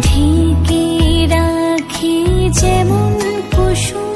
ঢেকে রাখি যেমন কুসুম